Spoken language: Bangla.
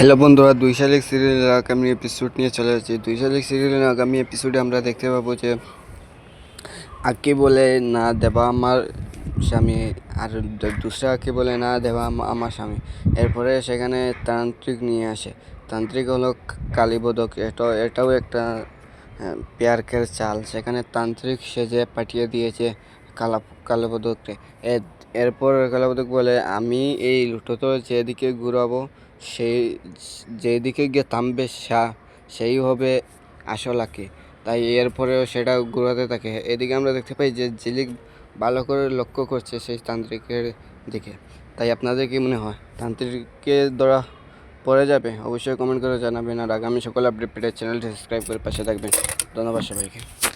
হ্যালো বন্ধুরা দুই শালিক সিরিয়ালের আগামী এপিসোড নিয়ে চলে যাচ্ছি। দুই শালিক সিরিয়ালের আগামী এপিসোডে আমরা দেখতে পাবো যে আকি বলে না দেবা আমার স্বামী। আর দুসরা আকি বলে না দেবা আমার স্বামী। এরপরে সেখানে তান্ত্রিক নিয়ে আসে। তান্ত্রিক হলো কালীবোধক। এটা এটাও একটা হ্যাঁ, পেয়ারকের চাল। সেখানে তান্ত্রিক সেজে পাঠিয়ে দিয়েছে কালা কালীবোধককে। এর- এরপর কালীবোধক বলে আমি এই লুটোতো যেদিকে ঘুরাবো সেই যেদিকে গিয়ে থামবে সা- সেই হবে আসল আঁকি তাই এরপরেও সেটা ঘোরাতে থাকে। এদিকে আমরা দেখতে পাই যে ঝিলিক ভালো করে লক্ষ্য করছে সেই তান্ত্রিকের দিকে। তাই আপনাদের কি মনে হয়? তান্ত্রিককে ধরা পড়ে যাবে? অবশ্যই কমেন্ট করে জানাবেন। আর আগামী সকল আপডেট পেতে চ্যানেলটি সাবস্ক্রাইব করে পাশে থাকবেন। ধন্যবাদ সবাইকে।